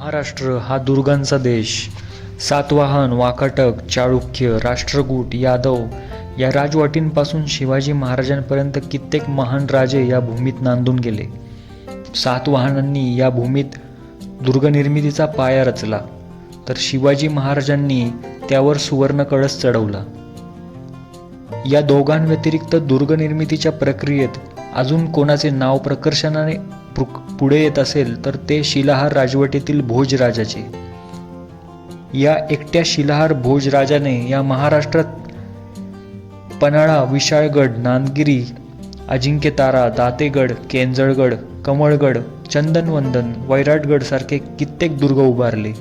महाराष्ट्र हा दुर्गांचा देश. सातवाहन वाकाटक चाळुक्य राष्ट्रकूट यादव या राजवटींपासून शिवाजी महाराजांपर्यंत कित्येक महान राजे या भूमीत नांदून गेले. सातवाहनांनी या भूमीत दुर्गनिर्मितीचा पाया रचला. तर शिवाजी महाराजांनी त्यावर सुवर्ण कळस चढवला. या दोघांव्यतिरिक्त दुर्गनिर्मितीच्या प्रक्रियेत अजून कोणाचे नाव प्रकर्षाने पु- पुढे येत असेल तर ते शिलाहार राजवटीतील भोजराजाचे. या एकट्या शिलाहार भोजराजाने या महाराष्ट्रात पन्हाळा विशाळगड नांदगिरी अजिंक्यतारा दातेगड केंजळगड कमळगड चंदनवंदन वैराटगड सारखे कित्येक दुर्ग उभारले.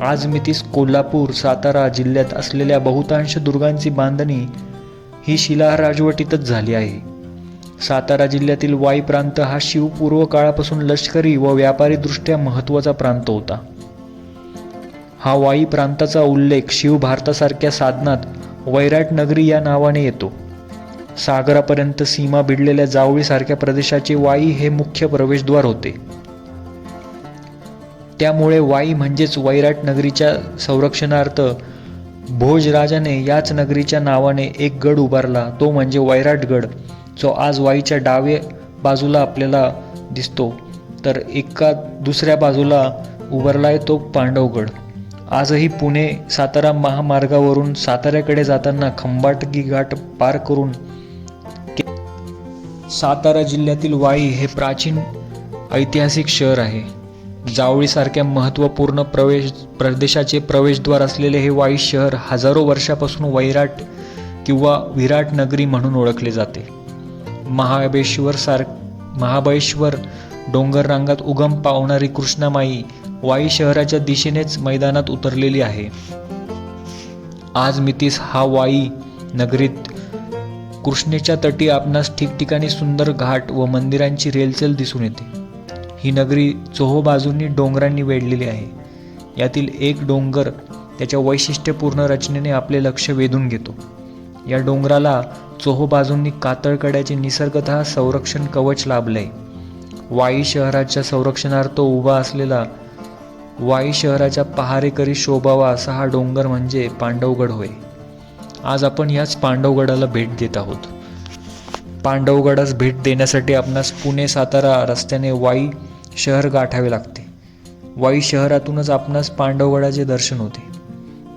आज मितीस कोल्हापूर सातारा जिल्ह्यात असलेल्या बहुतांश दुर्गांची बांधणी ही शिलाहार राजवटीतच झाली आहे. सातारा जिल्ह्यातील वाई प्रांत हा शिवपूर्व काळापासून लष्करी व व्यापारी दृष्ट्या महत्त्वाचा प्रांत होता. हा वाई प्रांताचा उल्लेख शिव भारतासारख्या साधनात वैराट नगरी या नावाने येतो. सागरापर्यंत सीमा भिडलेल्या जावळीसारख्या प्रदेशाचे वाई हे मुख्य प्रवेशद्वार होते. त्यामुळे वाई म्हणजेच वैराट नगरीच्या संरक्षणार्थ भोजराजाने याच नगरीच्या नावाने एक गड उभारला तो म्हणजे वैराटगड. जो आज वाईच्या डावे बाजूला आपल्याला दिसतो तर एका दुसऱ्या बाजूला उभारलाय तो पांडवगड. आजही पुणे सातारा महामार्गावरून साताऱ्याकडे जाताना खंबाटकी घाट पार करून सातारा जिल्ह्यातील वाई हे प्राचीन ऐतिहासिक शहर आहे. जावळीसारख्या महत्त्वपूर्ण प्रवेश प्रदेशाचे प्रवेशद्वार असलेले हे वाई शहर हजारो वर्षापासून वैराट किंवा विराट नगरी म्हणून ओळखले जाते. महाबळेश्वर सार महाबळेश्वर डोंगर रांगात उगम पावणारी कृष्णामाई वाई शहराच्या दिशेनेच मैदानात उतरलेली आहे. आज मितीस हा वाई नगरीत कृष्णेच्या तटी आपणास ठिकठिकाणी सुंदर घाट व मंदिरांची रेलचेल दिसून येते. ही नगरी चोहो बाजूंनी डोंगरांनी वेढलेली आहे. यातील एक डोंगर त्याच्या वैशिष्ट्यपूर्ण रचनेने आपले लक्ष वेधून घेतो. या डोंगराला चोहो बाजूंनी कातळकड्याचे निसर्गत संरक्षण कवच लाभले वाई शहराच्या संरक्षणार्थ उभा असलेला वाई शहराच्या पहारेकरी शोभावा असा हा डोंगर म्हणजे पांडवगड होय. आज आपण याच पांडवगडाला भेट देत आहोत. पांडवगडास भेट देण्यासाठी आपणास पुणे सातारा रस्त्याने वाई शहर गाठावे लागते. वाई शहरातूनच आपणास पांडवगडाचे दर्शन होते.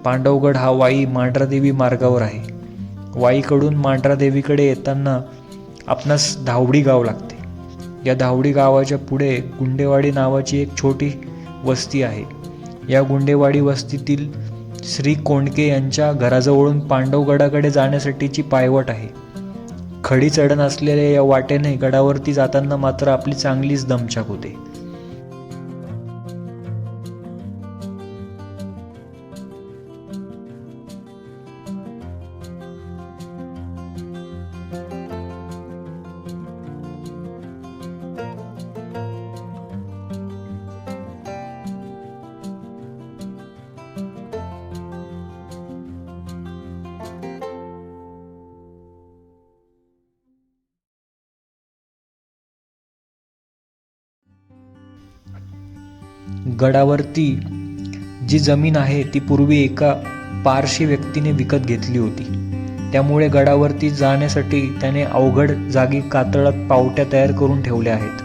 पांडवगड हा वाई मांढरादेवी मार्गावर आहे. वाईकडून मांढरादेवीकडे येताना आपणास धावडी गाव लागते. या धावडी गावाच्या पुढे गुंडेवाडी नावाची एक छोटी वस्ती आहे. या गुंडेवाडी वस्तीतील श्री कोंडके यांच्या घराजवळून पांडवगडाकडे जाण्यासाठीची पायवट आहे. खडी चढण असलेल्या या वाटेने गडावरती जाताना मात्र आपली चांगलीच दमछाक होते. गडावरती जी जमीन आहे ती पूर्वी एका पारशी व्यक्तीने विकत घेतली होती. त्यामुळे गडावरती जाण्यासाठी त्याने अवघड जागी कातळात पावट्या तयार करून ठेवल्या आहेत.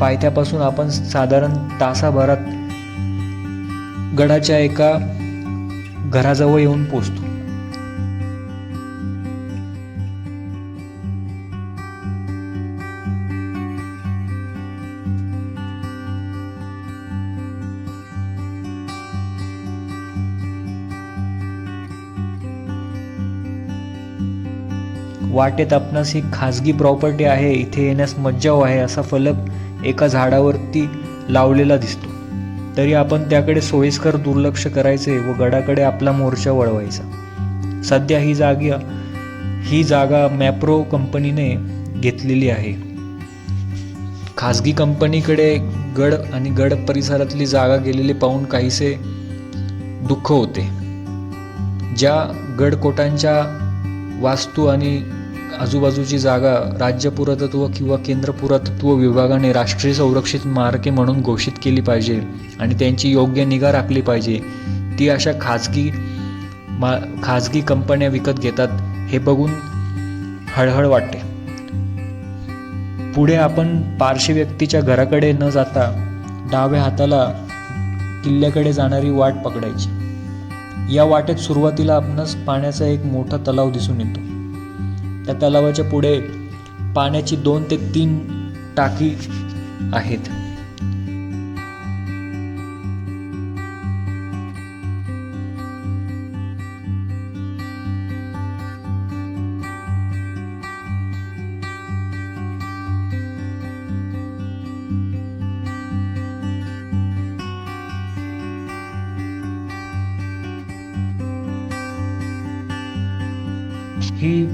पायथ्यापासून आपण साधारण तासाभरात गडाच्या एका घराजवळ येऊन पोचतो वाटेत आपणास ही खाजगी प्रॉपर्टी आहे इथे येण्यास मज्जाव आहे असा फलक एका झाडावरती लावलेला दिसतो. तरी आपण त्याकडे सोयीस्कर दुर्लक्ष करायचे व गडाकडे आपला मोर्चा वळवायचा. सध्या ही जागी ही जागा मॅप्रो कंपनीने घेतलेली आहे. खाजगी कंपनीकडे गड आणि गड परिसरातली जागा गेलेली पाहून काहीसे दुःख होते. ज्या गडकोटांच्या वास्तू आणि आजूबाजूची जागा राज्य पुरातत्व किंवा केंद्र पुरातत्व विभागाने राष्ट्रीय संरक्षित मार्के म्हणून घोषित केली पाहिजे आणि त्यांची योग्य निगा राखली पाहिजे. ती अशा खाजगी मा खाजगी कंपन्या विकत घेतात हे बघून हळहळ वाटते. पुढे आपण पारशी व्यक्तीच्या घराकडे न जाता डाव्या हाताला किल्ल्याकडे जाणारी वाट पकडायची. या वाटेत सुरुवातीला आपणास पाण्याचा एक मोठा तलाव दिसून येतो. त्या तलावाच्या पुढे पाण्याची दोन ते तीन टाकी आहेत. ही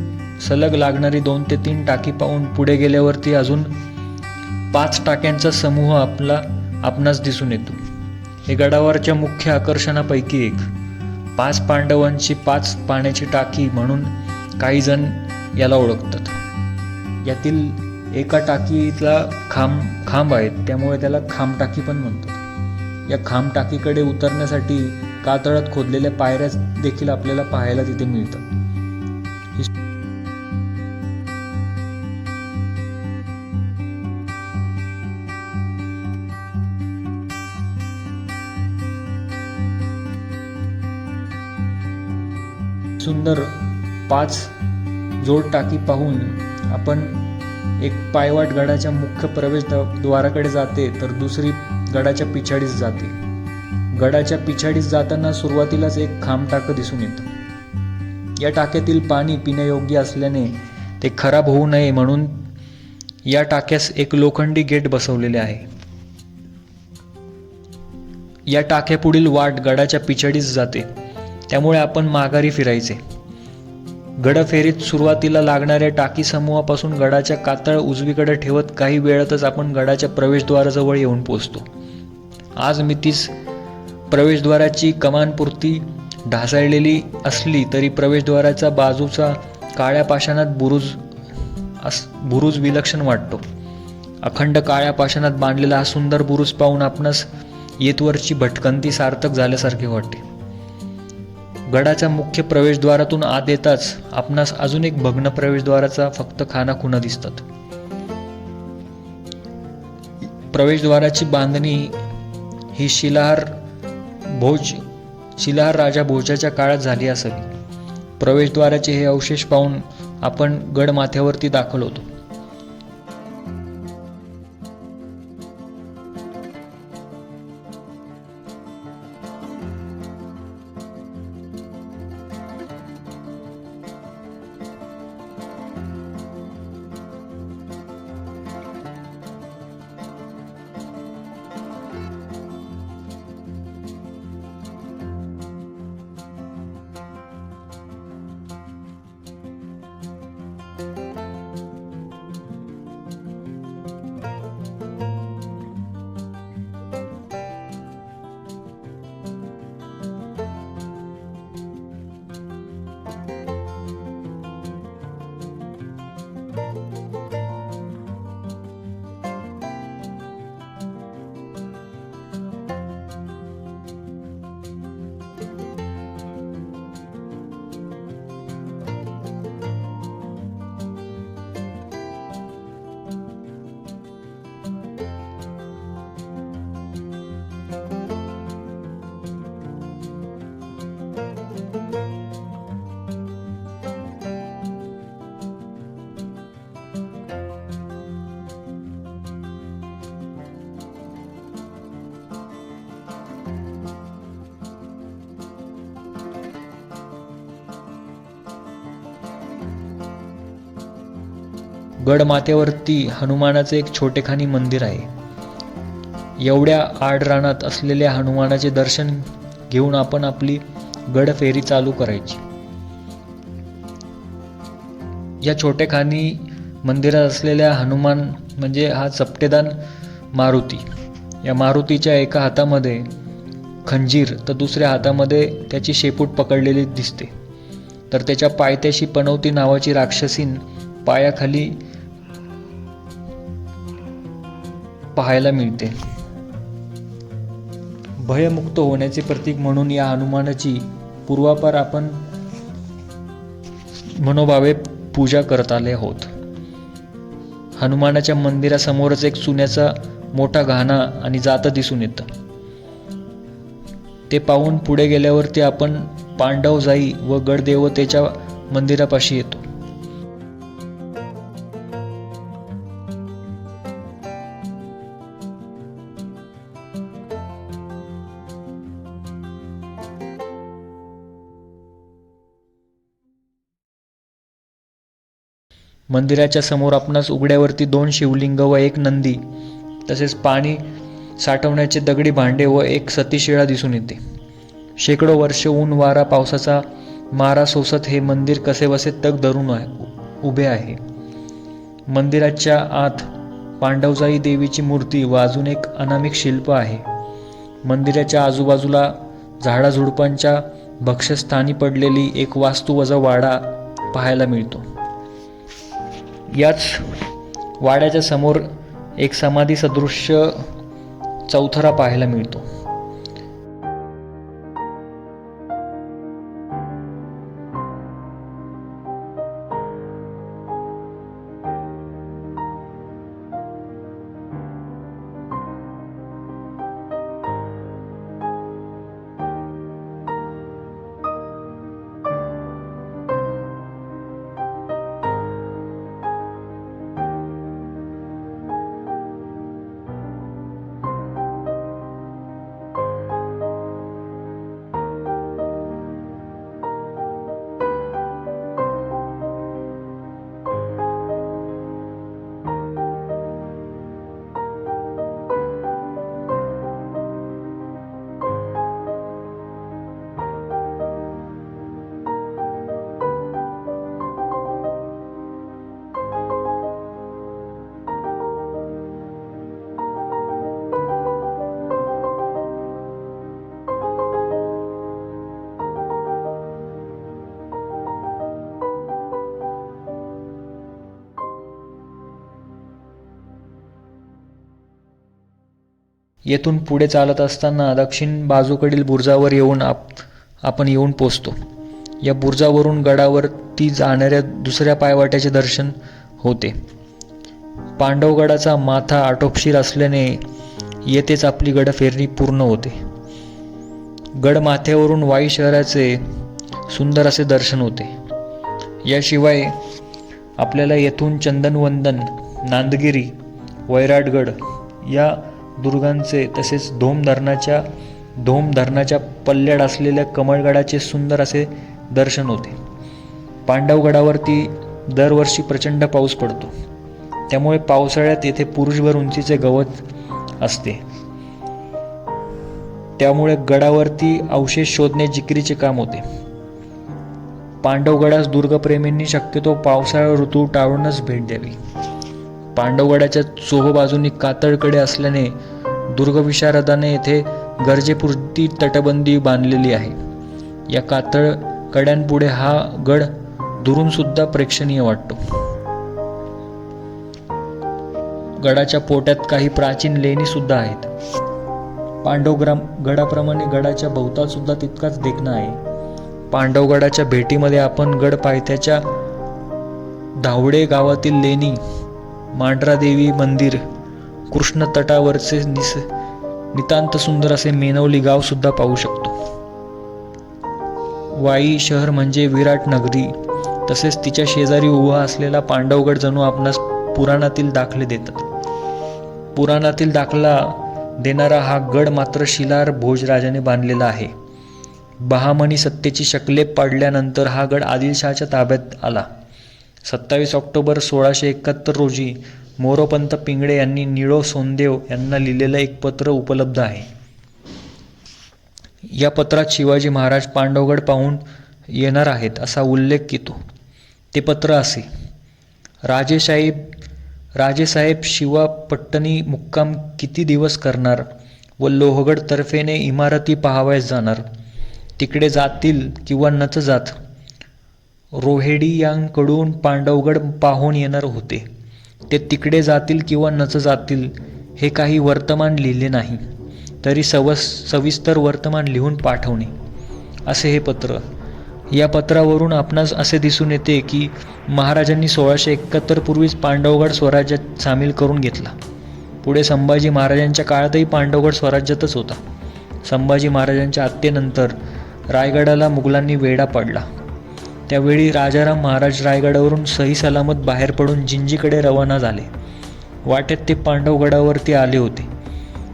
सलग लागणारी दोन ते तीन टाकी पाहून पुढे गेल्यावरती अजून पाच टाक्यांचा समूह आपला आपणास दिसून येतो. हे गडावरच्या मुख्य आकर्षणापैकी एक. पाच पांडवांची पाच पाण्याची टाकी म्हणून काही जण याला ओळखतात. यातील एका टाकीतला खांब खांब आहेत त्यामुळे त्याला खांब टाकी पण म्हणतात. या खांब टाकीकडे उतरण्यासाठी कातळात खोदलेल्या पायऱ्या देखील आपल्याला पाहायला तिथे मिळतात. सुंदर पाच जोड टाकी पाहून आपण एक पायवाट गडाच्या मुख्य प्रवेश द्वाराकडे जाते तर दुसरी गडाच्या पिछाडीस जाते. गडाच्या पिछाडीस जाताना सुरुवातीलाच एक खांब टाकं दिसून येतं. या टाक्यातील पाणी पिण्यायोग्य असल्याने ते खराब होऊ नये म्हणून या टाक्यास एक लोखंडी गेट बसवलेले आहे. या टाक्यापुढील वाट गडाच्या पिछाडीस जाते. त्यामुळे आपण माघारी फिरायचे. गडफेरीत सुरुवातीला लागणाऱ्या टाकी समूहापासून गडाच्या कातळ उजवीकडे ठेवत काही वेळातच आपण गडाच्या प्रवेशद्वाराजवळ येऊन पोचतो आज मितीस प्रवेशद्वाराची कमानपुरती ढासळलेली असली तरी प्रवेशद्वाराचा बाजूचा काळ्या पाषाणात बुरुज अस बुरुज विलक्षण वाटतो. अखंड काळ्या पाषाणात बांधलेला हा सुंदर बुरुज पाहून आपणास येतवरची भटकंती सार्थक झाल्यासारखे वाटते. गडाच्या मुख्य प्रवेशद्वारातून आत येताच आपणास अजून एक भग्न प्रवेशद्वाराचा फक्त खानाखुणा दिसतात. प्रवेशद्वाराची बांधणी ही शिलाहार भोज शिलाहार राजा भोजाच्या काळात झाली असावी. प्रवेशद्वाराचे हे अवशेष पाहून आपण गडमाथ्यावरती दाखल होतो. गडमाथ्यावरती हनुमानाचे एक छोटेखानी मंदिर आहे. एवढ्या आडरानात असलेल्या हनुमानाचे दर्शन घेऊन आपण आपली गडफेरी चालू करायची. या छोटेखानी मंदिरात असलेल्या हनुमान म्हणजे हा चपटेदान मारुती. या मारुतीच्या एका हातामध्ये खंजीर तर दुसऱ्या हातामध्ये त्याची शेपूट पकडलेली दिसते. तर त्याच्या पायथ्याशी पनवती नावाची राक्षसीन पायाखाली पाहायला मिळते. भयमुक्त होण्याचे प्रतीक म्हणून या हनुमानाची पूर्वापार आपण मनोभावे पूजा करत आले आहोत. हनुमानाच्या मंदिरासमोरच एक सुन्याचा मोठा घाणा आणि जात दिसून येतं. ते पाहून पुढे गेल्यावरती आपण पांडवजाई व गडदेवतेच्या मंदिरापाशी येतो. मंदिराच्या समोर आपणास उघड्यावरती दोन शिवलिंग व एक नंदी तसेच पाणी साठवण्याचे दगडी भांडे व एक सतीशिळा दिसून येते. शेकडो वर्ष ऊन वारा पावसाचा मारा सोसत हे मंदिर कसेबसे तग धरून आहे उभे आहे. मंदिराच्या आत पांडवजाई देवीची मूर्ती व अजून एक अनामिक शिल्प आहे. मंदिराच्या आजूबाजूला झाडाझुडपांच्या भक्षस्थानी पडलेली एक वास्तू वजा वाडा पाहायला मिळतो. याच वाड्याच्या समोर एक समाधी सदृश्य चौथरा पाहायला मिळतो. येथून पुढे चालत असताना दक्षिण बाजूकडील बुर्जावर येऊन आप आपण येऊन पोचतो. या बुर्जावरून गडावरती जाणाऱ्या दुसऱ्या पायवाट्याचे दर्शन होते. पांडवगडाचा माथा आटोपशीर असल्याने येथेच आपली गडफेरणी पूर्ण होते. गडमाथ्यावरून वाई शहराचे सुंदर असे दर्शन होते. याशिवाय आपल्याला येथून चंदनवंदन नांदगिरी वैराटगड या दुर्गांचे तसेच धोम धरणाच्या धोम धरणाच्या पल्ल्याड असलेल्या कमळगडाचे सुंदर असे दर्शन होते. पांडवगडावरती दरवर्षी प्रचंड पाऊस पडतो. त्यामुळे पावसाळ्यात येथे पुरुषभर उंचीचे गवत असते. त्यामुळे गडावरती अवशेष शोधणे जिकिरीचे काम होते. पांडवगडास दुर्गप्रेमींनी शक्यतो पावसाळा ऋतू टाळूनच भेट द्यावी. पांडवगडाच्या चोह बाजूनी कातळकडे असल्याने दुर्गविशारदाने येथे गरजेपुरती तटबंदी बांधलेली आहे. या कातळ कड्यांपुढे हा गड दुरून सुद्धा प्रेक्षणीय वाटतो. गडाच्या पोट्यात काही प्राचीन लेणी सुद्धा आहेत पांडवग्राम गडाप्रमाणे गडाच्या भोवताल सुद्धा तितकाच देखणा आहे. पांडवगडाच्या भेटीमध्ये आपण गड पायथ्याच्या धावडे गावातील लेणी मांढरादेवी मंदिर कृष्ण तटावरचे निस नितांत सुंदर असे मेनवली गावसुद्धा पाहू शकतो. वाई शहर म्हणजे विराट नगरी तसेच तिच्या शेजारी उभा असलेला पांडवगड जणू आपणास पुराणातील दाखले देतात. पुराणातील दाखला देणारा हा गड मात्र शिलार भोजराजाने बांधलेला आहे. बहामनी सत्तेची शकले पाडल्यानंतर हा गड आदिलशहाच्या ताब्यात आला. सत्तावीस ऑक्टोबर सोळाशे एकाहत्तर रोजी मोरोपंत पिंगळे यांनी निळो सोनदेव यांना लिहिलेलं एक पत्र उपलब्ध आहे. या पत्रात शिवाजी महाराज पांडवगड पाहून येणार आहेत असा उल्लेख केतो ते पत्र असे. राजेसाहेब राजेसाहेब शिवा पट्टणी मुक्काम किती दिवस करणार व लोहगड तर्फेने इमारती पाहावयास जाणार? तिकडे जातील किंवा नच जात? रोहेडियांकडून पांडवगड पाहून येणार होते. ते तिकडे जातील किंवा नच जातील हे काही वर्तमान लिहिले नाही. तरी सवस सविस्तर वर्तमान लिहून पाठवणे. असे हे पत्र. या पत्रावरून आपणास असे दिसून येते की महाराजांनी सोळाशे एकाहत्तर पूर्वीच पांडवगड स्वराज्यात सामील करून घेतला. पुढे संभाजी महाराजांच्या काळातही पांडवगड स्वराज्यातच होता. संभाजी महाराजांच्या हत्येनंतर रायगडाला मुघलांनी वेढा पडला. त्यावेळी राजाराम महाराज रायगडावरून सही सलामत बाहेर पडून जिंजीकडे रवाना झाले. वाटेत ते पांडवगडावरती आले होते.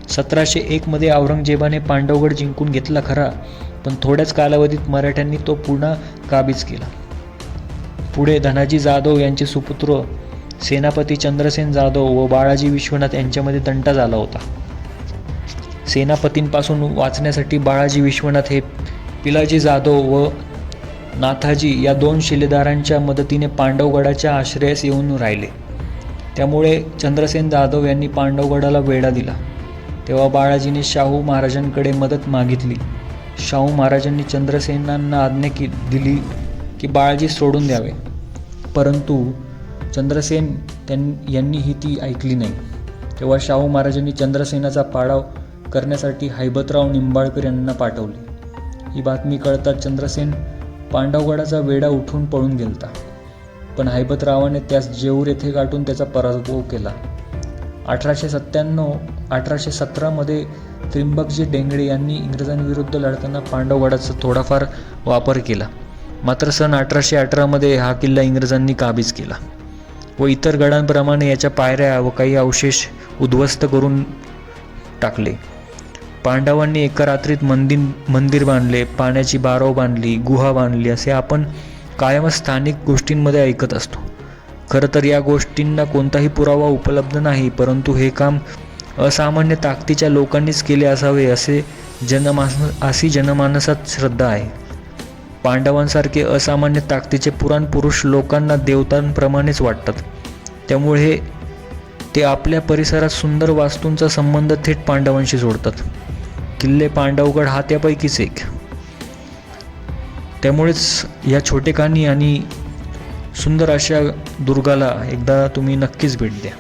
सतराशे एकमध्ये औरंगजेबाने पांडवगड जिंकून घेतला खरा पण थोड्याच कालावधीत मराठ्यांनी तो पुन्हा काबीज केला. पुढे धनाजी जाधव यांचे सुपुत्र सेनापती चंद्रसेन जाधव व बाळाजी विश्वनाथ यांच्यामध्ये तंटा झाला होता. सेनापतींपासून वाचण्यासाठी बाळाजी विश्वनाथ हे पिलाजी जाधव व नाथाजी या दोन शिलेदारांच्या मदतीने पांडवगडाच्या आश्रयास येऊन राहिले. त्यामुळे चंद्रसेन जाधव यांनी पांडवगडाला वेढा दिला. तेव्हा बाळाजीने शाहू महाराजांकडे मदत मागितली. शाहू महाराजांनी चंद्रसेनांना आज्ञा की दिली की बाळाजी सोडून द्यावे. परंतु चंद्रसेन त्यां यांनी ही ती ऐकली नाही. तेव्हा शाहू महाराजांनी चंद्रसेनाचा पाडाव करण्यासाठी हैबतराव निंबाळकर यांना पाठवले. ही बातमी कळताच चंद्रसेन पांडवगडाचा वेढा उठून पळून गेलता. पण हैबतरावाने त्यास जेऊर येथे गाठून त्याचा पराभव केला. अठराशे सत्त्याण्णव अठराशे सतरामध्ये त्रिंबकजी डेंगडे यांनी इंग्रजांविरुद्ध लढताना पांडवगडाचा थोडाफार वापर केला. मात्र सन अठराशे अठरामध्ये हा किल्ला इंग्रजांनी काबीज केला व इतर गडांप्रमाणे याच्या पायऱ्या व काही अवशेष उद्ध्वस्त करून टाकले. पांडवांनी एका रात्रीत मंदिर मंदिर बांधले पाण्याची बारव बांधली गुहा बांधली असे आपण कायमच स्थानिक गोष्टींमध्ये ऐकत असतो. खरं तर या गोष्टींना कोणताही पुरावा उपलब्ध नाही परंतु हे काम असामान्य ताकदीच्या लोकांनीच केले असावे असे जनमानस अशी जनमानसात श्रद्धा आहे. पांडवांसारखे असामान्य ताकदीचे पुराण पुरुष लोकांना देवतांप्रमाणेच वाटतात. त्यामुळे ते आपल्या परिसरात सुंदर वास्तूंचा संबंध थेट पांडवांशी जोडतात. किल्ले पांडवगड हा त्यापैकीच एक. त्यामुळेच या छोटेखानी आणि सुंदर अशा दुर्गाला एकदा तुम्ही नक्कीच भेट द्या.